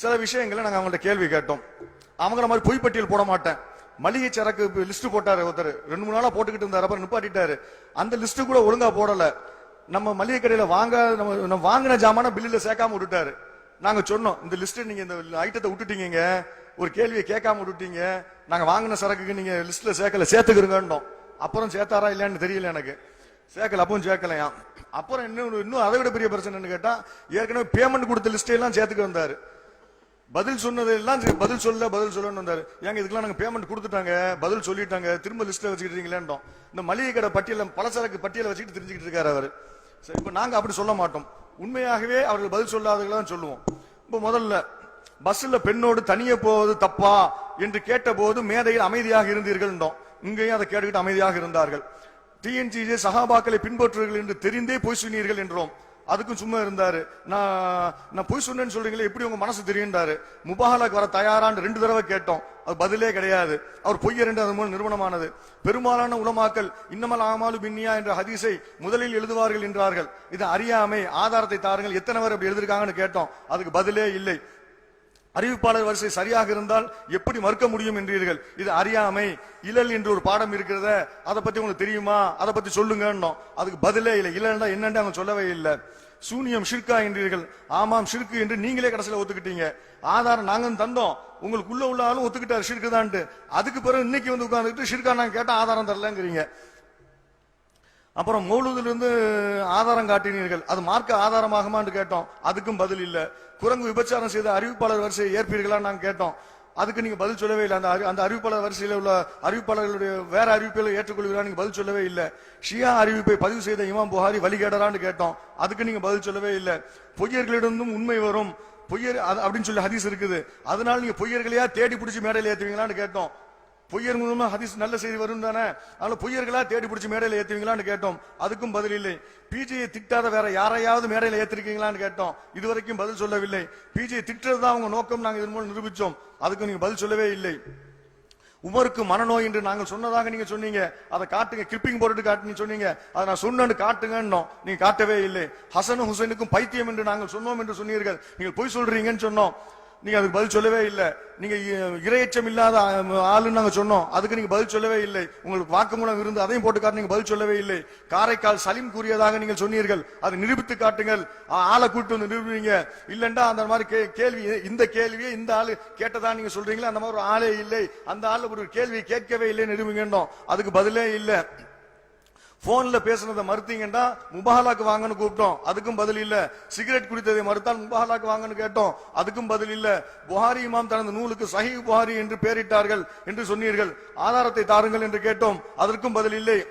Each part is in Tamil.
சில விஷயங்களை நாங்கள் அவங்கள்ட்ட கேள்வி கேட்டோம். அவங்கள மாதிரி பொய்ப்பட்டியல் போட மாட்டேன். மளிகை சரக்கு லிஸ்ட் போட்டாரு ஒருத்தர். ரெண்டு மூணு நாளாக போட்டுக்கிட்டு இருந்தார் அப்புறம் நிப்பாட்டிட்டாரு. அந்த லிஸ்ட்டு கூட ஒழுங்காக போடலை. நம்ம மளிகை கடையில் வாங்க நம்ம நம்ம வாங்கின ஜாமான பில்லில் சேர்க்காம விட்டுட்டாரு. நாங்கள் சொன்னோம் இந்த லிஸ்ட்டு நீங்கள் இந்த ஐட்டத்தை விட்டுட்டீங்க ஒரு கேள்வியை கேட்காம விட்டுட்டீங்க. நாங்கள் வாங்கின சரக்குக்கு நீங்கள் லிஸ்ட்டில் சேர்க்கல சேர்த்துக்கிறோங்கன்றோம் அப்புறம் சேர்த்தாரா இல்லையான்னு தெரியல எனக்கு. சேர்க்கல அப்பவும் சேர்க்கலையா? அப்புறம் இன்னும் இன்னும் அதை விட பெரிய பிரச்சனைன்னு கேட்டால் ஏற்கனவே பேமெண்ட் கொடுத்த லிஸ்ட்டையெல்லாம் எல்லாம் சேர்த்துக்க பதில் சொன்னதெல்லாம் பதில் சொல்ல பதில் சொல்லணும் வந்தாரு. ஏங்க இதுக்கெல்லாம் நாங்க பேமெண்ட் கொடுத்துட்டாங்க பதில் சொல்லிட்டாங்க திரும்ப லிஸ்ட்ல வச்சுக்கிட்டீங்களேன்றோம் இந்த மளிகை கடை பட்டியல பலசரக்கு பட்டியல வச்சுக்கிட்டு தெரிஞ்சுக்கிட்டு இருக்காரு அவர். சரி இப்ப நாங்க அப்படி சொல்ல மாட்டோம். உண்மையாகவே அவர்கள் பதில் சொல்லாதவர்களாம் சொல்லுவோம். இப்ப முதல்ல பஸ்ல பெண்ணோடு தனியே போவது தப்பா என்று கேட்டபோது மேதையில் அமைதியாக இருந்தீர்கள் இங்கேயும் அதை கேட்டுக்கிட்டு அமைதியாக இருந்தார்கள். டிஎன்ஜிஜே சகாபாக்களை பின்பற்றுவீர்கள் என்று தெரிந்தே போய் சொன்னீர்கள் என்றோம். அதுக்கும் சும்மா இருந்தாரு. நான் நான் பொய் சொன்னேன்னு சொல்றீங்களே எப்படி உங்க மனசு தெரியுன்றாரு முபாகலாக்கு வர தயாரான்னு ரெண்டு தடவை கேட்டோம். அது பதிலே கிடையாது. அவர் பொய்ய ரெண்டு அது மூலம் நிறுவனமானது. பெரும்பாலான உலமாக்கல் இன்னமல் ஆமாலு பின்னியா என்ற ஹதீஸை முதலில் எழுதுவார்கள் என்றார்கள். இது அறியாமை ஆதாரத்தை தாருங்கள். எத்தனை பேர் அப்படி எழுதிருக்காங்கன்னு கேட்டோம். அதுக்கு பதிலே இல்லை. அறிவிப்பாளர் வரிசை சரியாக இருந்தால் எப்படி மறுக்க முடியும் என்றீர்கள்? இது அறியாமை. இழல் என்று ஒரு பாடம் இருக்கிறத அதை பத்தி உங்களுக்கு தெரியுமா? அதை பத்தி சொல்லுங்கன்னோம். அதுக்கு பதிலே இல்லை. இல்லைன்னா என்னன்னு அவங்க சொல்லவே இல்லை. சூனியம் ஷிர்கா என்றீர்கள். ஆமாம் ஷிர்கு என்று நீங்களே கடைசியில ஒத்துக்கிட்டீங்க. ஆதாரம் நாங்க தந்தோம். உங்களுக்குள்ள உள்ள ஆளும் ஒத்துக்கிட்டார். ஷிர்கு தான்ட்டு அதுக்கு பிறகு இன்னைக்கு வந்து உட்காந்துட்டு ஷிர்கா நாங்க கேட்டா ஆதாரம் தரலங்கிறீங்க. அப்புறம் மௌலூதிலிருந்து ஆதாரம் காட்டினீர்கள். அது மார்க்க ஆதாரமாகமான்னு கேட்டோம். அதுக்கும் பதில் இல்ல. குரங்கு விபச்சாரம் செய்த அறிவிப்பாளர் வரிசையை ஏற்பீர்களா நாங்க கேட்டோம். அதுக்கு நீங்க பதில் சொல்லவே இல்லை. அந்த அறி- அந்த அறிவிப்பாளர் வரிசையில உள்ள அறிவிப்பாளர்களுடைய வேற அறிவிப்புகளை ஏற்றுக்கொள்கிறா நீங்க பதில் சொல்லவே இல்லை. ஷியா அறிவிப்பை பதிவு செய்த இமாம் புகாரி வழிகேடரான்னு கேட்டோம். அதுக்கு நீங்க பதில் சொல்லவே இல்லை. பொய்யர்களிடமும் உண்மை வரும். பொய்யர் அது- அப்படின்னு சொல்லி ஹதீஸ் இருக்குது. அதனால நீங்க பொய்யர்களையா தேடி பிடிச்சி மேடையில் ஏற்றுவீங்களான்னு கேட்டோம். பொய்யர் மூலமா ஹதீஸ் நல்ல செய்தி வரும் தானே? அதனால பொய்யர்களா தேடி பிடிச்சி மேடையில ஏத்துவீங்களான்னு கேட்டோம். அதுக்கும் பதில் இல்லை. பிஜியை திட்டாத வேற யாரையாவது மேடையில ஏத்திருக்கீங்களான்னு கேட்டோம். இதுவரைக்கும் பதில் சொல்லவில்லை. பிஜியை திட்டுறதுதான் அவங்க நோக்கம். நாங்க இதன் மூலம் நிரூபிச்சோம். அதுக்கு நீங்க பதில் சொல்லவே இல்லை. உமருக்கு மனநோய் என்று நாங்கள் சொன்னதாக நீங்க சொன்னீங்க. அதை காட்டுங்க. கிளிப்பிங் போட்டு காட்டுன்னு சொன்னீங்க. அதை நான் சொன்னேன்னு காட்டுங்கன்னோம். நீங்க காட்டவே இல்லை. ஹசனும் ஹுசைனுக்கும் பைத்தியம் என்று நாங்கள் சொன்னோம் என்று சொன்னீர்கள். நீங்கள் பொய் சொல்றீங்கன்னு சொன்னோம். நீங்க அதுக்கு பதில் சொல்லவே இல்லை. நீங்க இ- இரையச்சம் இல்லாத ஆளுன்னு நாங்க சொன்னோம். அதுக்கு நீங்க பதில் சொல்லவே இல்லை. உங்களுக்கு வாக்குமூலம் இருந்து அதையும் போட்டு காட்டு நீங்க பதில் சொல்லவே இல்லை. காரைக்கால் சலீம் கூறியதாக நீங்கள் சொன்னீர்கள். அதை நிரூபித்து காட்டுங்கள். ஆளை கூட்டு வந்து நிரூபிங்க. இல்லைண்டா அந்த மாதிரி கே- கேள்வி இந்த கேள்வியை இந்த ஆளு கேட்டதா நீங்க சொல்றீங்களா? அந்த மாதிரி ஒரு ஆளே இல்லை. அந்த ஆளு ஒரு கேள்வி கேட்கவே இல்லை நிரூபிங்கன்னோம். அதுக்கு பதிலே இல்லை. போன்ல பேசுனதை மறுத்தீங்கன்னா முபாலாக்கு வாங்கன்னு கூப்பிட்டோம். அதுக்கும் பதில் இல்ல. சிகரெட் குடித்ததை மறுத்தால் முபாலாக்கு வாங்கன்னு கேட்டோம். அதுக்கும் பதில் இல்ல. புகாரி இமாம் தனது நூலுக்கு சஹி புகாரி என்று பெயரிட்டார்கள் என்று சொன்னீர்கள். ஆதாரத்தை தாருங்கள் என்று கேட்டோம். அதற்கும் பதில் இல்லை.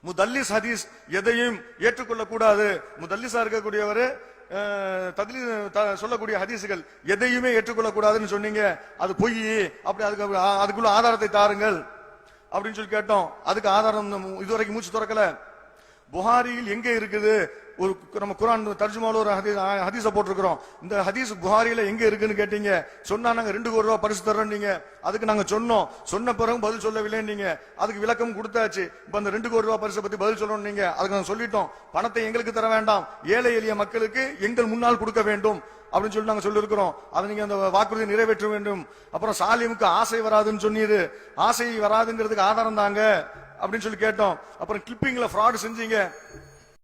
முதல்லிஸ் ஹதீஸ் எதையும் ஏற்றுக்கொள்ள கூடாது முதல்லிஸா இருக்கக்கூடியவரு தத்லி த- சொல்லக்கூடிய ஹதீஸுகள் எதையுமே ஏற்றுக்கொள்ள கூடாதுன்னு சொன்னீங்க. அது பொய். அப்படி அதுக்கு அதுக்குள்ள ஆதாரத்தை தாருங்கள். அப்படின்னு சொல்லி கேட்டோம். அதுக்கு ஆதாரம் இதுவரைக்கும் மூச்சு திறக்கல. புகாரியில் எங்க இருக்குது? ஒரு நம்ம குரான் தர்ஜுமாவில் ஒரு ஹதீஸ் ஹதீஸை போட்டிருக்கிறோம். இந்த ஹதீஸ் குஹாரியில் எங்கே இருக்குன்னு கேட்டீங்க. சொன்னால் நாங்கள் ரெண்டு கோடி ரூபா பரிசு தர்றோம் நீங்கள் அதுக்கு நாங்கள் சொன்னோம். சொன்ன பிறகு பதில் சொல்லவில்லை நீங்கள் அதுக்கு விளக்கம் கொடுத்தாச்சு. இப்போ அந்த ரெண்டு கோடி ரூபா பரிசை பற்றி பதில் சொல்லணும் நீங்கள் அதுக்கு நாங்கள் சொல்லிட்டோம். பணத்தை எங்களுக்கு தர வேண்டாம். ஏழை எளிய மக்களுக்கு எங்கள் முன்னால் கொடுக்க வேண்டும். அப்படின்னு சொல்லி நாங்கள் சொல்லியிருக்கிறோம். அதை நீங்கள் அந்த வாக்குறுதியை நிறைவேற்ற வேண்டும். அப்புறம் சாலிமுக்கு ஆசை வராதுன்னு சொன்னீரு ஆசை வராதுங்கிறதுக்கு ஆதாரம் தாங்க. அப்படின்னு சொல்லி கேட்டோம். அப்புறம் கிளிப்பிங்கில் ஃப்ராட் செஞ்சீங்க.